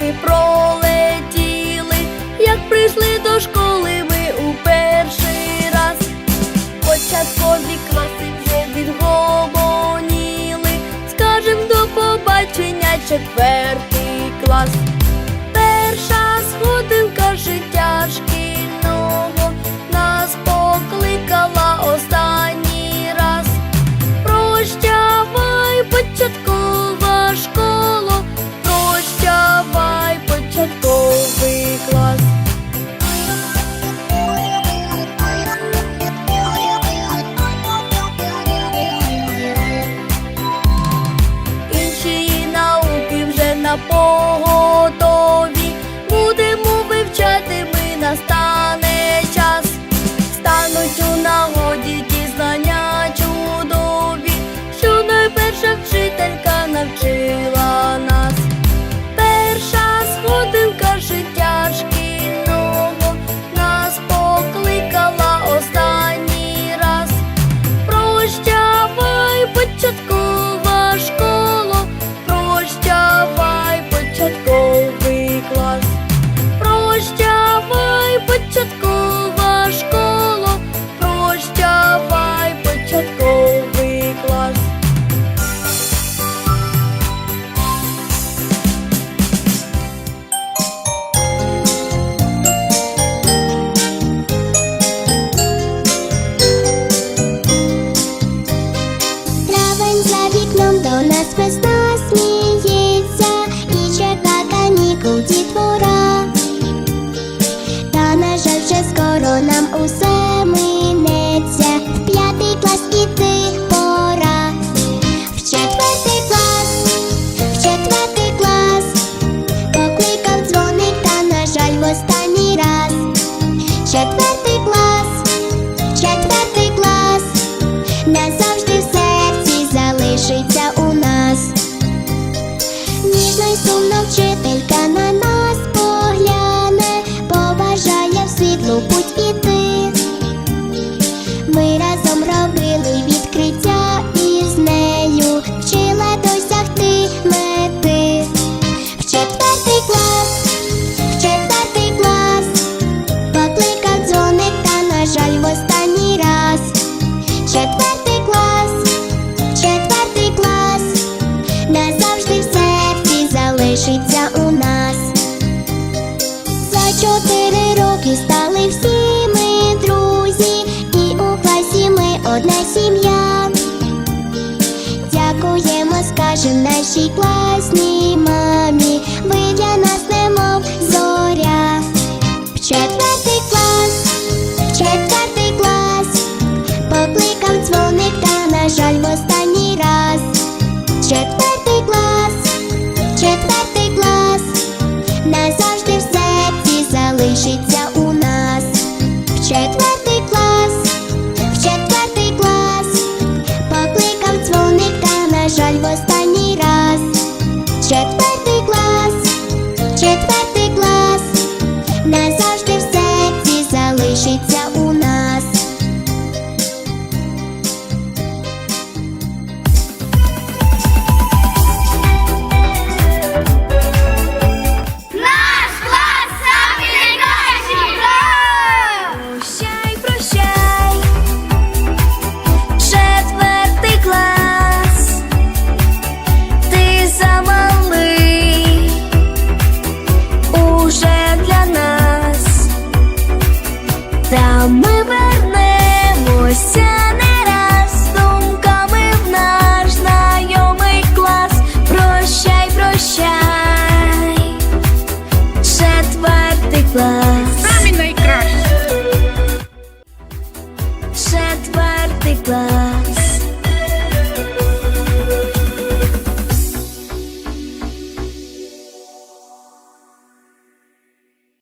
роки пролетіли, як прийшли до школи ми у перший раз, початкові класи вже відгомоніли, скажем до побачення четвертий клас. Перша сходинка життя шкіл Japón. Всі ми друзі, і у класі ми одна сім'я. Дякуємо, скажем, нашій класі.